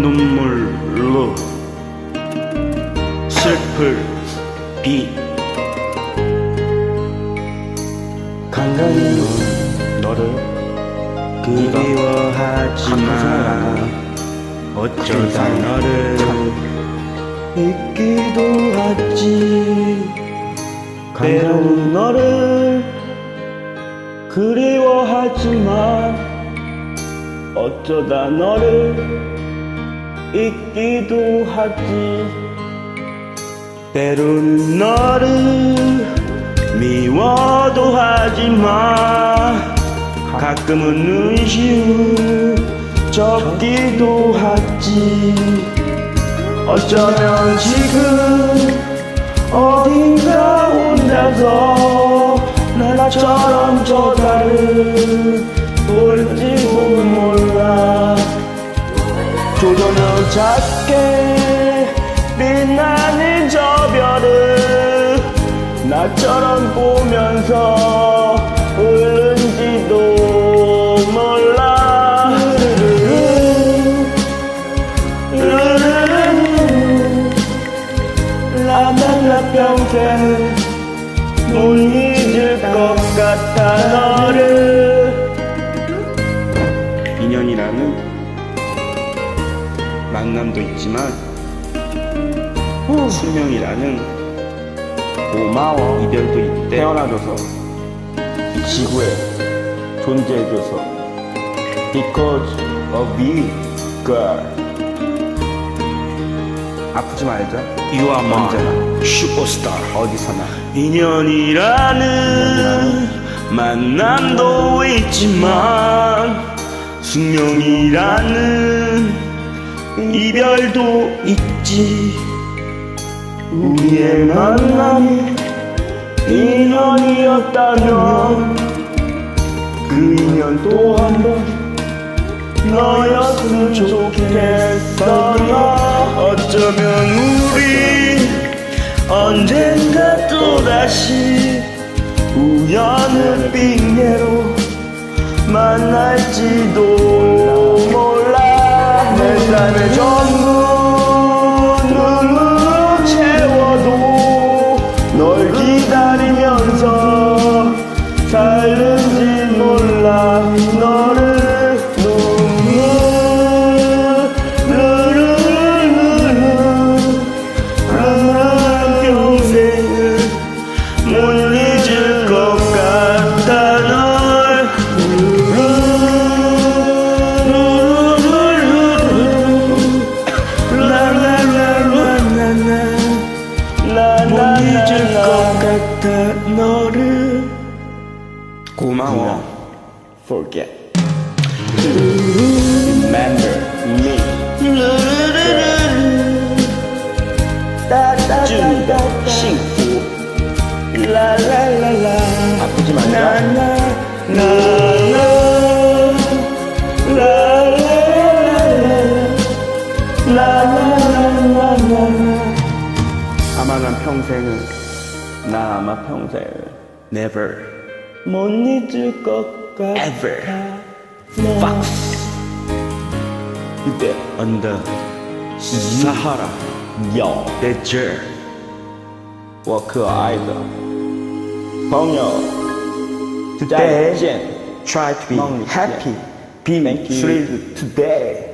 눈물로 슬플 비. 간간히 너를 그리워하지만 어쩌다 너를 잊기도 하지. 때론 너를 그리워하지만 어쩌다 너를 잊기도 하지. 때론 너를 미워도 하지만 가끔은 눈시울 적기도 하지. 어쩌면 지금 어딘가 혼자서 나처럼 저 달을 작게 빛나는 저 별을 나처럼 보면서 울는지도 몰라. 라라라 평생 못 잊을 것 같아 너를. 인연이라는 만남도 있지만 수명이라는 고마워 이별도 있대. 태어나줘서. 이 지구에 존재해줘서. Because of you, girl. 아프지 말자. You are my 언제나. 슈퍼스타 어디서나. 인연이라는 만남도 있지만 숙명이라는 이별도 있지. 우리의 만남이 인연이었다면 그 인연 또 한 번 너였으면 좋겠어 너 어쩌면 우리 언젠가 또다시 우연을 핑계로 만날지도 몰라 내 고마워. forget. Remember me. 준幸福 라라라라. 아프지 말자 아마 난 평생을 나 아마 평생을 Never 못 잊을 것 같아 Ever Fox 그대 on the Sahara Yo Desert Walker Island Ponyo Today Try to be happy Be thrilled today